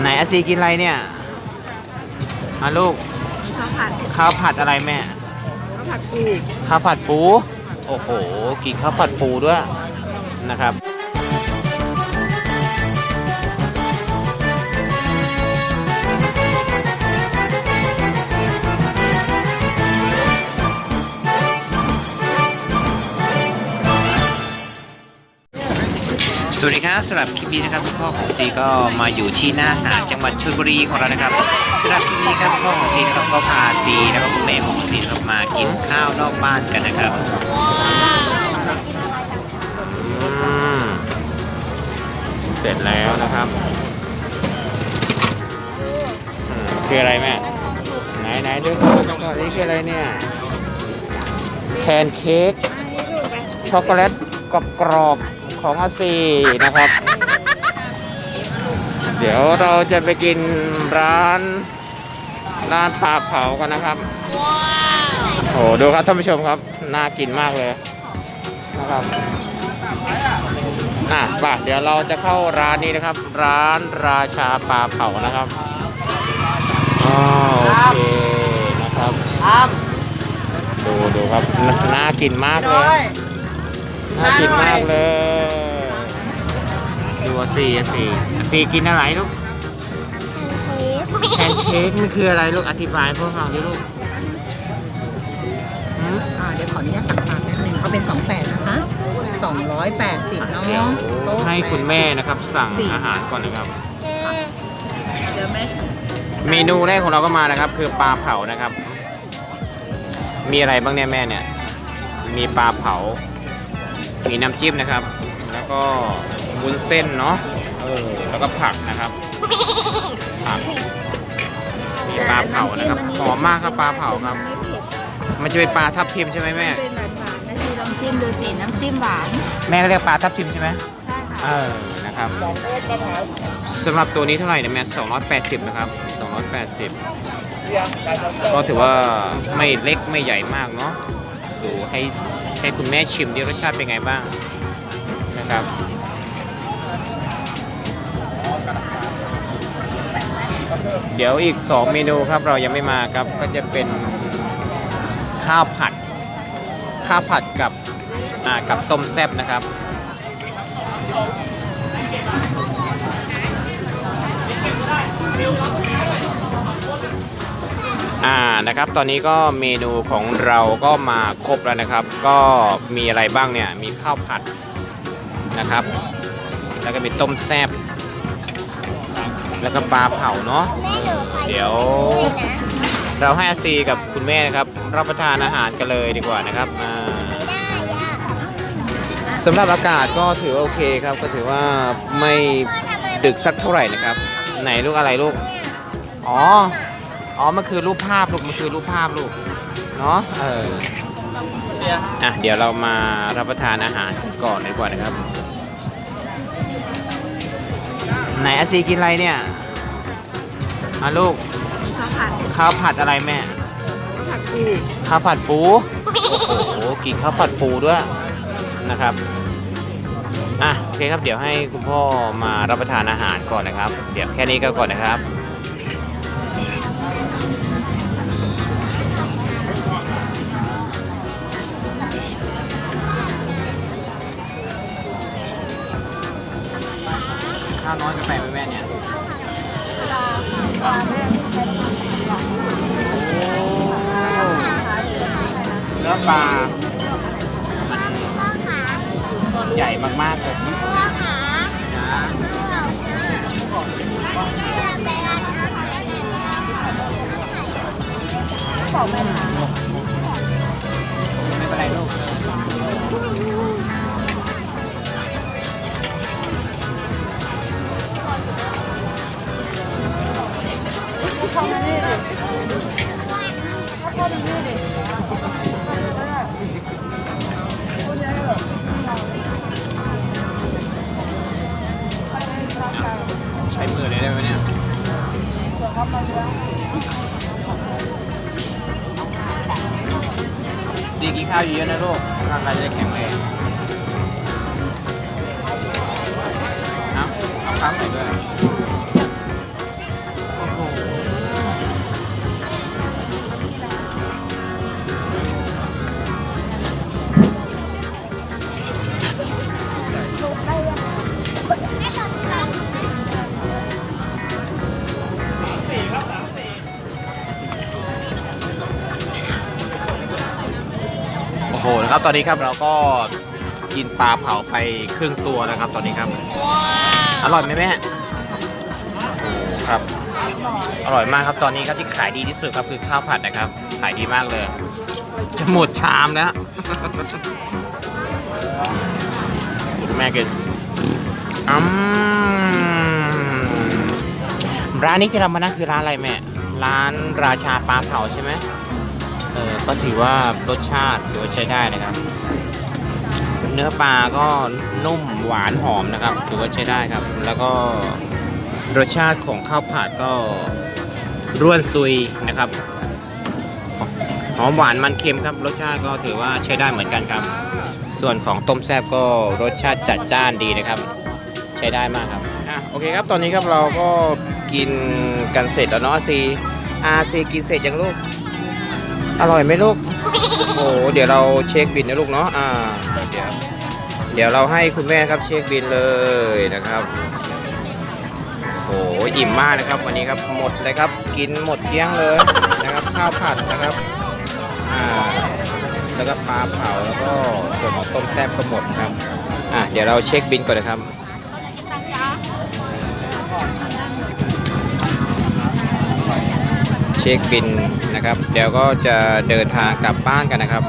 ไหนอาซีกินอะไรเนี่ยอะลูกข้าวผัดข้าวผัดอะไรแม่ข้าวผัดปูข้าวผัดปู โอ้โหกินข้าวผัดปูด้วยนะครับ วัสดีครับสำหรับคลิปนี้นะครับคุณพ่อของซีก็มาอยู่ที่หน้าศาลจังหวัดชลบุรีของเรานะครับสำหรับคลิปนี้ครับคุณพ่อของซีนะครับก็พาซีแล้วก็คุณแม่ของซีครับมากินข้าวนอกบ้านกันนะครับเสร็จแล้วนะครับคืออะไรแม่ไหนไหนดูก่อนดูนนี่คืออะไรเนี่ยแพนเค้กช็อกโกแลตกรอบ ของอาซีนะครับ เดี๋ยวเราจะไปกินร้านร้านปลาเผากันนะครับโอ้โหดูครับท่านผู้ชมครับ น่ากินมากเลยนะครับอะป่ะเดี๋ยวเราจะเข้าร้านนี้นะครับ ร้านราชาปลาเผานะครับอ๋อโอเคนะครับครับดูดูครับนน่ากินมากเลยน่ากินมากเลย ดูอาซีอาซีอาซีกินอะไรลูกแพนเค้กมันคืออะไรลูกอธิบายให้พวกเราดิลูกหืมอ่าเดี๋ยวขออนุญาตสั่งทานแป๊บนึงเอาเป็น2แปดนะคะ 280เนาะเดี๋ยวโต๊ะให้คุณแม่80นะครับ สั่งสี่อาหารก่อนนะครับ เดี๋ยวแม่เมนูแรกของเราก็มานะครับ คือปลาเผานะครับ มีอะไรบ้างเนี่ยแม่เนี่ย มีปลาเผา มีน้ำจิ้มนะครับ แล้วก็ วุ้นเส้นเนาะเออแล้วก็ผักนะครับผักมีปลาเผานะครับหอมมากครับปลาเผาครับ มันจะเป็นปลาทับทิมใช่ไหมแม่เป็นหวานๆนะทีน้ำจิ้มดูสิน้ำจิ้มหวานแม่ก็เรียกปลาทับทิมใช่ไหมใช่ค่ะเออนะครับสำหรับตัวนี้เท่าไหร่เนี่ยแม่280นะครับ280ก็ถือว่าไม่เล็กไม่ใหญ่มากเนาะดูให้ให้คุณแม่ชิมดิรสชาติเป็นไงบ้างนะครับ เดี๋ยวอีก 2 เมนูครับเรายังไม่มาครับก็จะเป็นข้าวผัด ข้าวผัดกับอ่ากับต้มแซ่บนะครับอ่านะครับตอนนี้ก็เมนูของเราก็มาครบแล้วนะครับ ก็มีอะไรบ้างเนี่ยมีข้าวผัดนะครับ แล้วก็มีต้มแซ่บ แล้วก็ปลาเผาเนาะเดี๋ยว เราให้อาซีกับคุณแม่นะครับ รับประทานอาหารกันเลยดีกว่านะครับอ่าสำหรับอากาศก็ถือว่าโอเคครับ ก็ถือว่าไม่ดึกสักเท่าไหร่นะครับ ไหนลูกอะไรลูก อ๋อ อ๋อ มันคือรูปภาพลูก มันคือรูปภาพลูก เนาะเอออะ เดี๋ยวเรามารับประทานอาหารกันก่อนดีกว่านะครับ ไหนอาซีกินอะไรเนี่ยอะลูก ข้าวผัดข้าวผัดอะไรแม่ข้าวผัดปูข้าวผัดปู โอ้โห กินข้าวผัดปูด้วยนะครับ อะโอเคครับ เดี๋ยวให้คุณพ่อมารับประทานอาหารก่อนนะครับ เดี๋ยวแค่นี้ก็ก่อนนะครับาวน้อยจะไปไหมแม่เนี่ยเนื้อปลามันใหญ่มากๆเลยนะไม่เป็นไรลูก ดีกินข้าวเยอะนะลูกร่างกายจะได้แข็งแรงเอาเอาข้าวใส่ด้วย ครับตอนนี้ครับเราก็กินปลาเผาไปครึ่งตัวแล้วครับ ตอนนี้ครับ อร่อยไหมแม่ครับ อร่อยมากครับตอนนี้ครับที่ขายดีที่สุดครับคือข้าวผัดนะครับ ขายดีมากเลย จะหมดชามแล้วแม่กินอืมร้านนี้ที่เรามานั่งคือร้านอะไรแม่ ร้านราชาปลาเผาใช่ไหม เออก็ถือว่ารสชาติถือว่าใช้ได้นะครับ เนื้อปลาก็นุ่มหวานหอมนะครับ ถือว่าใช้ได้ครับ แล้วก็รสชาติของข้าวผัดก็ร่วนซุยนะครับหอมหวานมันเค็มครับ รสชาติก็ถือว่าใช้ได้เหมือนกันครับ ส่วนของต้มแซ่บก็รสชาติจัดจ้านดีนะครับ ใช้ได้มากครับอะโอเคครับตอนนี้ครับเราก็กินกันเสร็จแล้วเนาะซีอาซีกินเสร็จยังลูก อร่อยไหมลูก โอ้โหเดี๋ยวเราเช็คบินนะลูกเนาะ อ่า เดี๋ยวเดี๋ยวเราให้คุณแม่ครับเช็คบินเลยนะครับโอ้โหอิ่มมากนะครับ วันนี้ครับหมดเลยครับ กินหมดเกลี้ยงเลยนะครับข้าวผัดนะครับอ่าแล้วก็ปลาเผาแล้วก็ส่วนของต้มแซ่บก็หมดครับอะเดี๋ยวเราเช็คบินก่อนนะครับ เช็คบินนะครับ เดี๋ยวก็จะเดินทางกลับบ้านกันนะครับ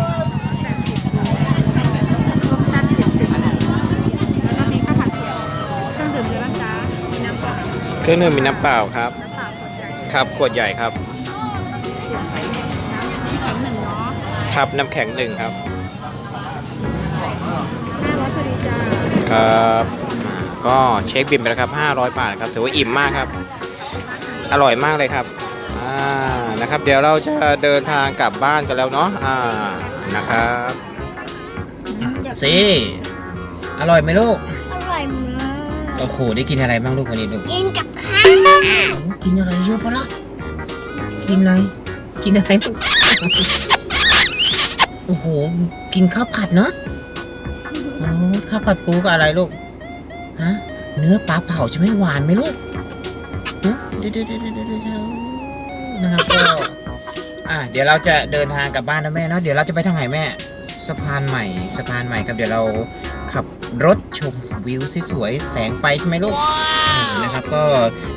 เจ็ดสิบแล้วก็มีข้าวผัดเขียวเครื่องดื่มเยอะบ้างจ๊ะมีน้ำเปล่าเครื่องดื่มมีน้ำเปล่าครับ ครับขวดใหญ่ครับ ครับน้ำแข็งหนึ่งครับห้าร้อยพอดีจ้าครับก็เช็คบินไปแล้วครับ 500 บาทครับ ถือว่าอิ่มมากครับ อร่อยมากเลยครับ นะครับ เดี๋ยวเราจะเดินทางกลับบ้านกันแล้วเนาะอ่านะครับซีอร่อยไหมลูก อร่อยมาก โอ้โห ได้กินอะไรบ้างลูกวันนี้ลูก กินกับข้าวกินอะไรเยอะปะล่ะ กินอะไร กินอะไรบ้างโอ้โห กินข้าวผัดเนาะโอ้ข้าวผัดปูกับอะไรลูก ฮะ เนื้อปลาเผาใช่ไหมหวานไหมลูกฮะเดี๋ยวเดี๋ยวเดี๋ยวเดี๋ยวเดี๋ยวเดี๋ยว นะครับก็อะเดี๋ยวเราจะเดินทางกลับบ้านนะแม่เนาะเดี๋ยวเราจะไปทางไหนแม่สะพานใหม่สะพานใหม่ครับเดี๋ยวเราขับรถชมวิวสวยๆแสงไฟใช่ไหมลูกนะครับก็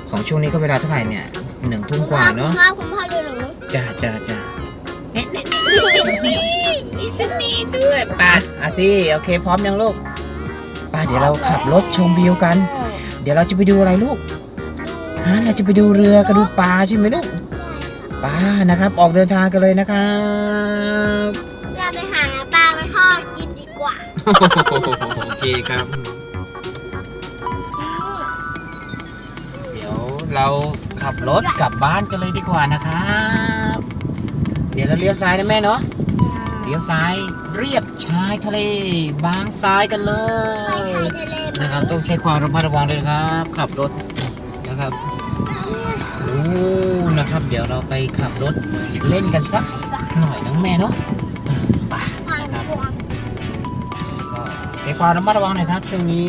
ของช่วงนี้ก็เวลาเท่าไหร่เนี่ยหนึ่งทุ่มกว่าเนาะคุณพ่อคุณพ่อดูหนูจ้าจ้าจ้าเอ๊ะนี่นี่มีสนีด้วยไป่ะอะสิโอเคพร้อมยังลูกไป่ะเดี๋ยวเราขับรถชมวิวกัน เดี๋ยวเราจะไปดูอะไรลูกฮะเราจะไปดูเรือกระดูปลาใช่ไหมลูก ปลานะครับ ออกเดินทางกันเลยนะครับเราไปหาปลามาทอดกินดีกว่าโอเคครับ เดี๋ยวเราขับรถกลับบ้านกันเลยดีกว่านะครับ เดี๋ยวเราเลี้ยวซ้ายนะแม่เนาะเลี้ยวซ้ายเรียบชายทะเลบางซ้ายกันเลไปยชายทะเลไหมนะครับต้องใช้ความระมัดระวังเลยนะครับ ขับรถนะครับโอ้ นะครับ เดี๋ยวเราไปขับรถเล่นกันสักหน่อยน้องแม่เนาะไปวางนะครับก็ใช้ความระมัดระวังหน่อยครับ ช่วงนี้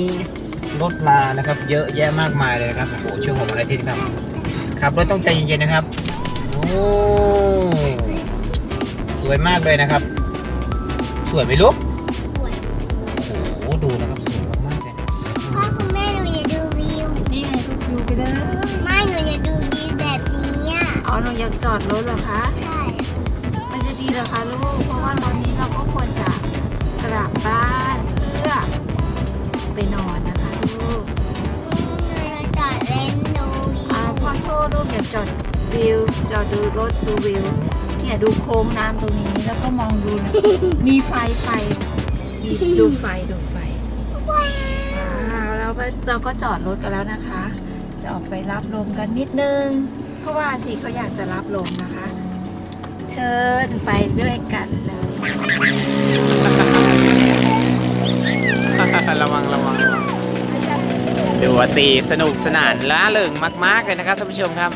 รถลานะครับ เยอะแยะมากมายเลยนะครับโอ้โหช่วงของวันอาทิตย์ครับขับรถต้องใจเย็นๆนะครับโอ้สวยมากเลยนะครับ สวยไหมลูก อะอ๋อหนูอยากจอดรถเหรอคะ ใช่ มันจะดีเหรอคะลูก เพราะว่าตอนนี้เราก็ควรจะกลับบ้านเพื่อไปนอนนะคะลูกหนูจะจอดเล่นดูวิอ่าวพ่อโชว์ลูกอยากจอดวิวจอดดูรถดูวิว เนี่ยดูโค้งน้ำตรงนี้แล้วก็มองดูนะมีไฟไฟมีดูไฟดูไฟว้าวเราไปเราก็จอดรถกันแล้วนะคะ จะออกไปรับลมกันนิดนึงเพ ราะว่าสิเขาอยากจะรับลมนะคะ เชิญไปด้วยกันเลยระวังระวังดูว่าสีสนุกสนานล้าเริงมากๆเลยนะครับท่านผู้ชมครับ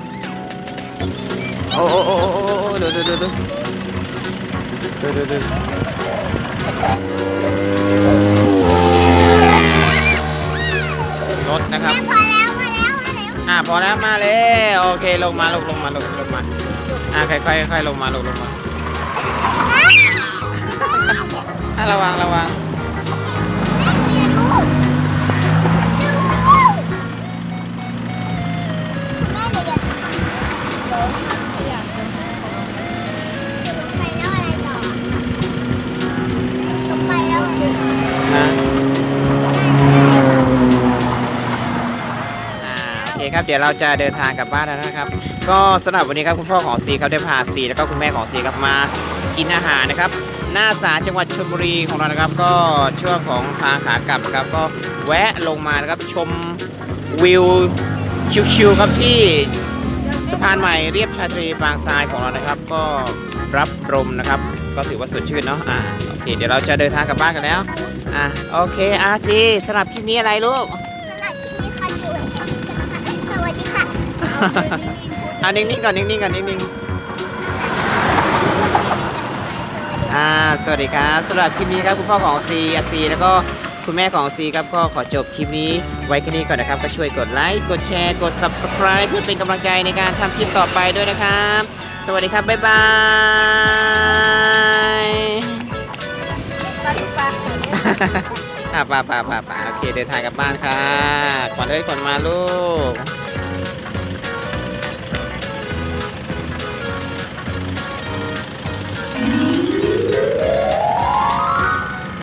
โอ้โอ้โอ้โอ้โอดูดูดูดูดูดูดูรถนะครับ อะพอแล้วมาเลยโอเคลงมาลงลงมาลงลงมาอะค่อยค่อยค่อยลงมาลงลงมาอะระวังระวัง ครับเดี๋ยวเราจะเดินทางกลับบ้านแล้วนะครับ ก็สำหรับวันนี้ครับคุณพ่อของซีเขาได้พาซีแล้วก็คุณแม่ของซีครับมากินอาหารนะครับหน้าศาลจังหวัดชลบุรีของเรานะครับ ก็ช่วงของทางขากลับครับ ก็แวะลงมานะครับชมวิวชิวๆครับที่สะพานใหม่เรียบชายทะเลบางทรายของเรานะครับ ก็รับลมนะครับ ก็ถือว่าสดชื่นเนาะอ่าโอเค เดี๋ยวเราจะเดินทางกลับบ้านกันแล้วอะโอเคอาซีสำหรับคลิปนี้อะไรลูก อ่านิ่งๆก่อนนิ่งๆก่อนนิ่งๆอ่าสวัสดีครับสำหรับคลิปนี้ครับคุณพ่อของซีอาซีแล้วก็คุณแม่ของซีครับก็ขอจบคลิปนี้ไว้แค่นี้ก่อนนะครับ ก็ช่วยกดไลค์กดแชร์กด subscribe เพื่อเป็นกำลังใจในการทำคลิปต่อไปด้วยนะครับ สวัสดีครับ บ๊ายบายอ่าป่าป่าป่าป่าโอเคเดินทางกลับบ้านค่ะขวัญเอ้ยขวัญมาลูก you